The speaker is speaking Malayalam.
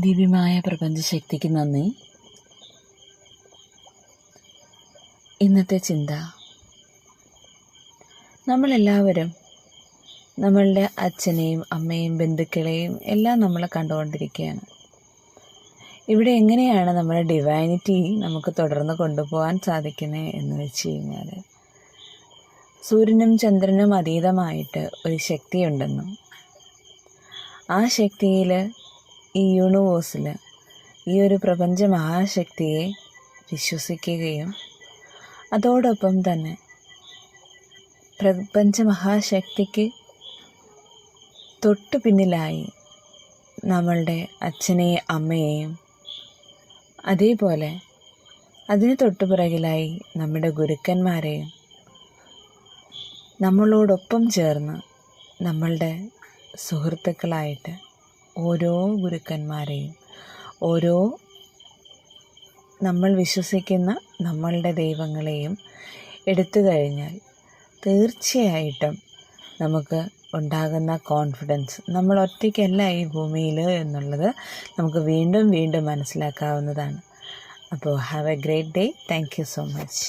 ദിവ്യമായ പ്രപഞ്ചശക്തിക്ക് നന്ദി. ഇന്നത്തെ ചിന്ത. നമ്മളെല്ലാവരും നമ്മളുടെ അച്ഛനെയും അമ്മയും ബന്ധുക്കളെയും എല്ലാം നമ്മൾ കണ്ടുകൊണ്ടിരിക്കുകയാണ്. ഇവിടെ എങ്ങനെയാണ് നമ്മുടെ ഡിവൈനിറ്റി നമുക്ക് തുടർന്ന് കൊണ്ടുപോകാൻ സാധിക്കുന്നത് എന്ന് വെച്ച് കഴിഞ്ഞാൽ സൂര്യനും ചന്ദ്രനും അതീതമായിട്ട് ഒരു ശക്തിയുണ്ടെന്നും ആ ശക്തിയിൽ ഈ യൂണിവേഴ്സിൽ ഈ ഒരു പ്രപഞ്ച മഹാശക്തിയെ വിശ്വസിക്കുകയും അതോടൊപ്പം തന്നെ പ്രപഞ്ച മഹാശക്തിക്ക് തൊട്ടു പിന്നിലായി നമ്മളുടെ അച്ഛനെയും അമ്മയെയും അതേപോലെ അതിന് തൊട്ടു പിറകിലായി നമ്മുടെ ഗുരുക്കന്മാരെയും നമ്മളോടൊപ്പം ചേർന്ന് നമ്മളുടെ സുഹൃത്തുക്കളായിട്ട് ഓരോ ഗുരുക്കന്മാരെയും ഓരോ നമ്മൾ വിശ്വസിക്കുന്ന നമ്മളുടെ ദൈവങ്ങളെയും എടുത്തു കഴിഞ്ഞാൽ തീർച്ചയായിട്ടും നമുക്ക് ഉണ്ടാകുന്ന കോൺഫിഡൻസ് നമ്മൾ ഒറ്റയ്ക്കല്ല ഈ ഭൂമിയിൽ എന്നുള്ളത് നമുക്ക് വീണ്ടും വീണ്ടും മനസ്സിലാക്കാവുന്നതാണ്. അപ്പോൾ have a great day thank you so much